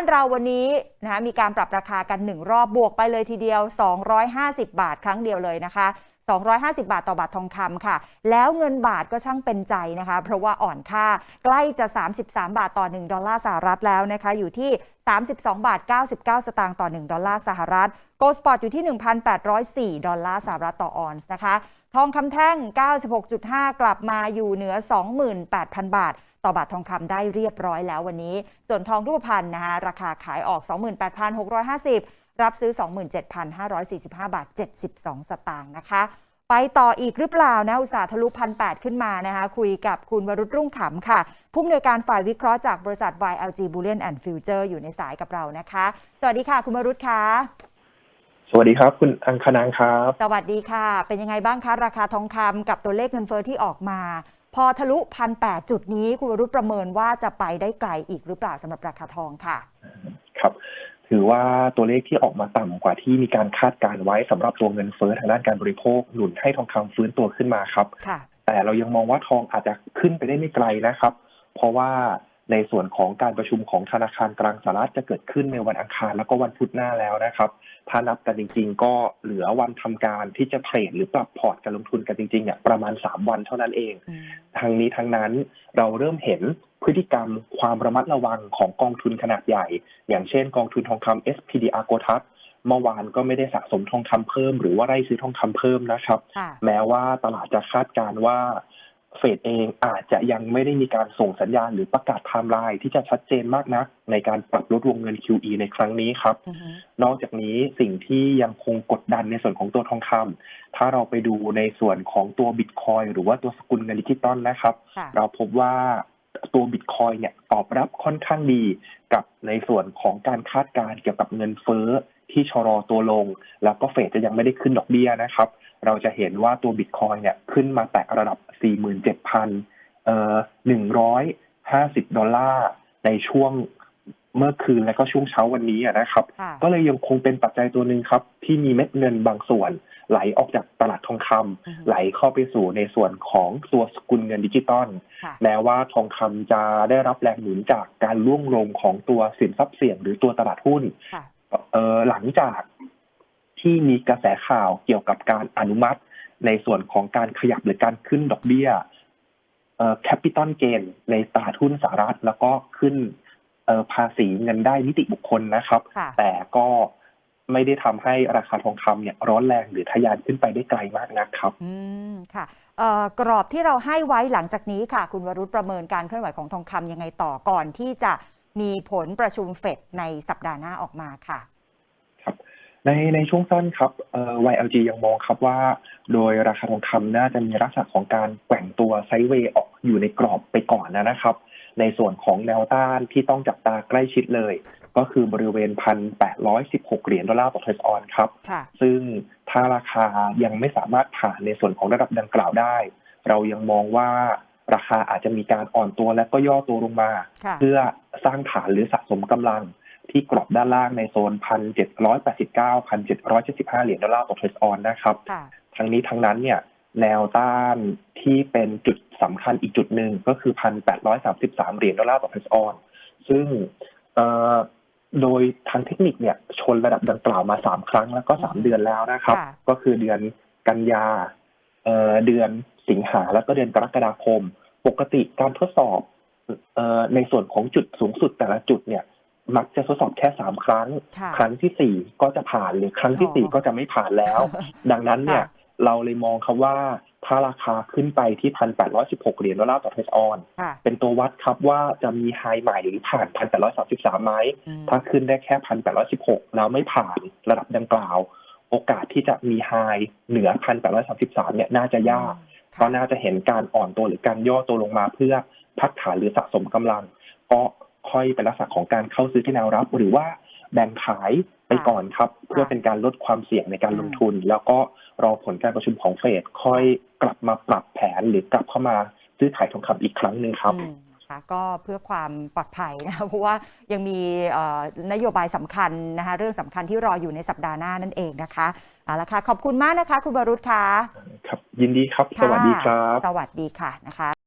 านเราวันนี้นะคะมีการปรับราคากัน 1 รอบบวกไปเลยทีเดียว 250 บาทครั้งเดียวเลยนะคะ 250 บาทต่อบาททองคำค่ะ แล้วเงินบาทก็ช่างเป็นใจนะคะ เพราะว่าอ่อนค่าใกล้จะ 33 บาทต่อ 1 ดอลลาร์สหรัฐแล้วนะคะ อยู่ที่ 32 บาท 99 สตางค์ต่อ 1 ดอลลาร์สหรัฐโกลด์สปอร์ตอยู่ที่ 1,804 ดอลลาร์สหรัฐต่อออนซ์นะคะ ทองคำแท่ง 96.5 กลับมาอยู่เหนือ 28,000 บาท ต่อบาททองคำได้เรียบร้อยแล้ววันนี้ ส่วนทองรูปพรรณนะคะราคาขายออก 28,650 รับซื้อ 27,545 บาท 72 สตางค์นะคะ ไปต่ออีกหรือเปล่านะ อุตสาห์ทะลุพันแขึ้นมานะคะคุยกับคุณวรุษรุ่งขำค่ะ ผู้อำนวยการฝ่ายวิเคราะห์จากบริษัท YLG Bullion and Future อยู่ในสายกับเรานะคะ สวัสดีค่ะ คุณวรุษค่ะสวัสดีครับ คุณอังคณางครับ สวัสดีค่ะ เป็นยังไงบ้างคะ ราคาทองคำกับตัวเลขเงินเฟอ้อที่ออกมา พอทะลุพันแจุดนี้คุณวรุษประเมินว่าจะไปได้ไกลอีกหรือเปล่าสำหรับราคาทองค่ะ ครับ ถือว่าตัวเลขที่ออกมาต่ำกว่าที่มีการคาดการไว้สำหรับตัวเงินเฟ้อทางด้านการบริโภคหนุนให้ทองคำฟื้นตัวขึ้นมาครับค่ะแต่เรายังมองว่าทองอาจจะขึ้นไปได้ไม่ไกลนะครับ เพราะว่า ในส่วนของการประชุมของธนาคารกลางสหรัฐจะเกิดขึ้นในวันอังคารแล้วก็วันพุธหน้าแล้วนะครับ ถ้านับกันจริง ๆ ก็เหลือวันทำการที่จะเทรดหรือปรับพอร์ตการลงทุนกันจริงๆเนี่ยประมาณ 3 วันเท่านั้นเองอืมทางนี้ทั้งนั้นเราเริ่มเห็นพฤติกรรมความระมัดระวังของกองทุนขนาดใหญ่ อย่างเช่นกองทุนทองคำ SPDR โกทัสเมื่อวานก็ไม่ได้สะสมทองคำเพิ่ม หรือว่าไล่ซื้อทองคำเพิ่มนะครับค่ะแม้ว่าตลาดจะคาดการณ์ว่า เฟดเองอาจจะยังไม่ได้มีการส่งสัญญาณหรือประกาศไทม์ไลน์ที่จะชัดเจนมากนัก ในการปรับลดวงเงิน QE ในครั้งนี้ครับอือฮึนอกจากนี้สิ่งที่ยังคงกดดันในส่วนของตัวทองคำถ้าเราไปดูในส่วนของตัวบิตคอยหรือว่าตัวสกุลเงินดิจิตอลนะครับค่ะเราพบว่าตัวบิตคอยเนี่ยตอบรับค่อนข้างดีกับในส่วนของการคาดการณ์เกี่ยวกับเงินเฟ้อ ที่ชะลอตัวลง แล้วก็เฟดจะยังไม่ได้ขึ้นดอกเบี้ยนะครับ เราจะเห็นว่าตัวบิตคอยเนี่ยขึ้นมาแตะระดับ 47,000เอ่อ150 ดอลลาร์ในช่วงเมื่อคืนและก็ช่วงเช้าวันนี้อะนะครับค่ะก็เลยยังคงเป็นปัจจัยตัวหนึ่งครับ ที่มีเม็ดเงินบางส่วน ไหลออกจากตลาดทองคำอือฮึไหลเข้าไปสู่ในส่วนของตัวสกุลเงินดิจิตอลค่ะแม้ว่าทองคำจะได้รับแรงหนุนจากการร่วงลงของตัวสินทรัพย์เสี่ยงหรือตัวตลาดหุ้นค่ะ เออหลังจากที่มีกระแสข่าวเกี่ยวกับการอนุมัติ ในส่วนของการขยับหรือการขึ้นดอกเบี้ยเอ่อแคปิตอลเกนในตลาดหุ้นสหรัฐแล้วก็ขึ้นเอ่อภาษีเงินได้นิติบุคคลนะครับ ค่ะ แต่ก็ไม่ได้ทำให้ราคาทองคำเนี่ยร้อนแรงหรือทะยานขึ้นไปได้ไกลมากนักครับ อืมค่ะเอ่อกรอบที่เราให้ไว้หลังจากนี้ค่ะ คุณวรุษประเมินการเคลื่อนไหวของทองคำยังไงต่อก่อนที่จะ มีผลประชุมเฟดในสัปดาห์หน้าออกมาค่ะในในช่วงสั้นครับเอ่อ YLG ยังมองครับว่า โดยราคาทองคำน่าจะมีลักษณะของการแกว่งตัวไซด์เวย์ออกอยู่ในกรอบไปก่อนนะครับ ในส่วนของแนวต้านที่ต้องจับตาใกล้ชิดเลย ก็คือบริเวณ1,816เหรียญดอลลาร์ต่อเทรซออนครับค่ะซึ่งถ้าราคายังไม่สามารถผ่านในส่วนของระดับดังกล่าวได้ เรายังมองว่า ราคาอาจจะมีการอ่อนตัวและก็ย่อตัวลงมาค่ะเพื่อสร้างฐานหรือสะสมกำลังที่กรอบด้านล่างในโซน 1,789 1,775 เหรียญดอลลาร์ต่อเทรซออนนะครับค่ะทั้งนี้ทั้งนั้นเนี่ยแนวต้านที่เป็นจุดสำคัญอีกจุดหนึ่งก็คือ 1,833 เหรียญดอลลาร์ต่อเทรซออน ซึ่งเอ่อโดยทางเทคนิคเนี่ยชนระดับดังกล่าวมา 3 ครั้งแล้วก็ 3 เดือนแล้วนะครับค่ะก็คือเดือนกันยาเอ่อเดือน สิงหาแล้วก็เดือนกรกฎาคม ปกติการทดสอบเอ่อในส่วนของจุดสูงสุดแต่ละจุดเนี่ย มักจะทดสอบแค่สามครั้งค่ะครั้งที่สี่ก็จะผ่านหรือครั้งที่สี่อ๋อก็จะไม่ผ่านแล้ว ดังนั้นเนี่ยค่ะเราเลยมองครับว่าถ้าราคาขึ้นไปที่พันแปดร้อยสิบหกเหรียญดอลลาร์ต่อเทรซออนค่ะเป็นตัววัดครับว่าจะมีไฮใหม่หรือผ่านพันแปดร้อยสามสิบสามไหมอืมถ้าขึ้นได้แค่พันแปดร้อยสิบหกแล้วไม่ผ่านระดับดังกล่าว โอกาสที่จะมีไฮเหนือพันแปดร้อยสามสิบสามเนี่ยน่าจะยาก ก็น่าจะเห็นการอ่อนตัวหรือการย่อตัวลงมาเพื่อพักฐานหรือสะสมกำลัง ก็ค่อยเป็นลักษณะของการเข้าซื้อที่แนวรับ หรือว่าแบ่งขายไปก่อนครับ เพื่อเป็นการลดความเสี่ยงในการลงทุน แล้วก็รอผลการประชุมของเฟดค่อยกลับมาปรับแผนหรือกลับเข้ามาซื้อขายทองคำอีกครั้งหนึ่งครับอืม นะคะก็เพื่อความปลอดภัยนะคะเพราะว่ายังมีเอ่อนโยบายสำคัญนะคะเรื่องสำคัญที่รออยู่ในสัปดาห์หน้านั่นเองนะคะเอาละค่ะขอบคุณมากนะคะ คุณบรุษค่ะครับยินดีครับ สวัสดีครับ สวัสดีค่ะนะคะ